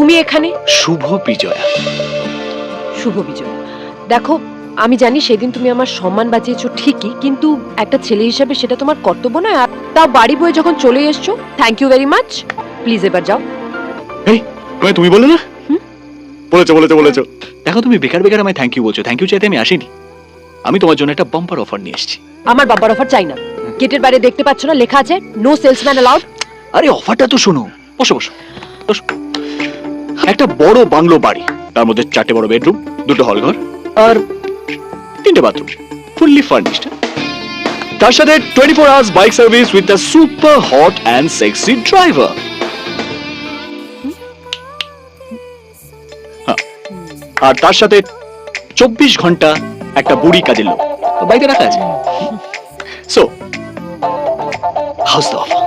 তুমি এখানে? শুভ বিজয়া। শুভ বিজয়। দেখো আমি জানি সেদিন তুমি আমার সম্মান বাঁচিয়েছো ঠিকই কিন্তু একটা ছেলে হিসেবে সেটা তোমার কর্তব্য নয় আর তাও বাড়ি বয়ে যখন চলে এসছো thank you very much please এবার যাও। এই তুমি তুমি বললে না? বলেছ বলেছ বলেছ। দেখো তুমি বেকার বেকার আমায় থ্যাংক ইউ বলছো। থ্যাংক ইউ চাইতে আমি আসিনি। আমি তোমার জন্য একটা বাম্পার অফার নিয়ে এসেছি। আমার বাবার অফার চাই না। গেটের বাইরে দেখতে পাচ্ছ না লেখা আছে নো সেলসম্যান অ্যালাউড আরে অফারটা তো শোনো। বসো বসো। বসো। একটা বড় বাংলো বাড়ি। তার মধ্যে চারটে বড় বেডরুম, দুটো হল ঘর আর তিনটে বাথরুম। ফুললি ফার্নিশড তার সাথে twenty four hours bike service with the super hot and sexy driver. আর তার সাথে চব্বিশ ঘণ্টা একটা বুড়ি কাজের লোক। বাইকে রাখা আছে। So house the offer